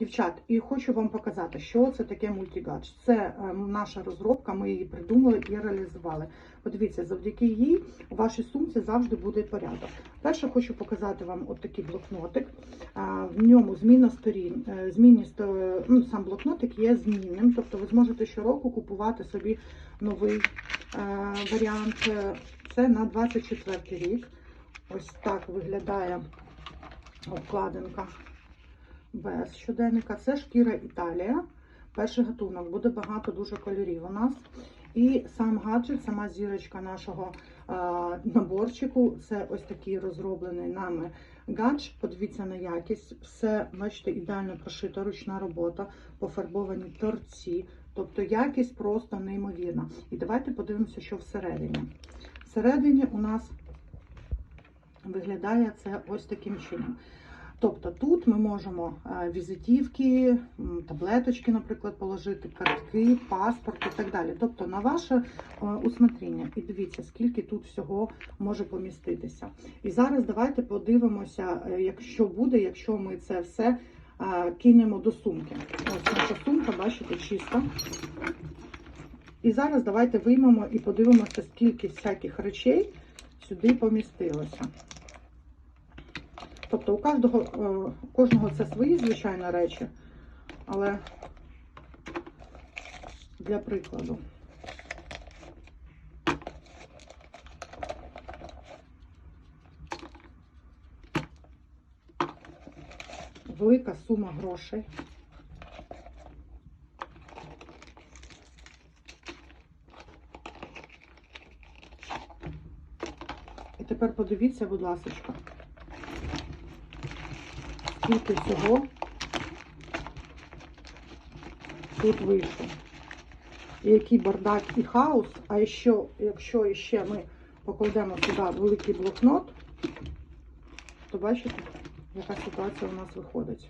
Дівчат, і хочу вам показати, що це таке мультигач. Це е, наша розробка, ми її придумали і реалізували. Подивіться, завдяки їй у вашій сумці завжди буде порядок. Перше хочу показати вам от такий блокнотик. В ньому зміна сторін. Е, Змінні ну, сам блокнотик є змінним, тобто ви зможете щороку купувати собі новий е, варіант. Це на 24 рік. Ось так виглядає обкладинка без щоденника. Це шкіра Італія. Перший гатунок. Буде багато дуже кольорів у нас. І сам гаджет, сама зірочка нашого наборчику. Це ось такий розроблений нами гадж. Подивіться на якість. Все, бачите, ідеально прошита ручна робота, пофарбовані торці. Тобто якість просто неймовірна. І давайте подивимося, що всередині. Всередині у нас виглядає це ось таким чином. Тобто тут ми можемо е, візитівки, таблеточки, наприклад, положити, картки, паспорт і так далі. Тобто на ваше е, усмотріння. І дивіться, скільки тут всього може поміститися. І зараз давайте подивимося, е, якщо буде, якщо ми це все кинемо до сумки. Ось наша сумка, бачите, чиста. І зараз давайте виймемо і подивимося, скільки всяких речей сюди помістилося. Тобто у кожного, е, у кожного це свої, звичайно, речі, але для прикладу. Велика сума грошей. І тепер подивіться, будь ласка, скільки всього тут вийшло. І який бардак і хаос. А що, якщо ще ми покладемо сюди великий блокнот, то бачите, яка ситуація у нас виходить.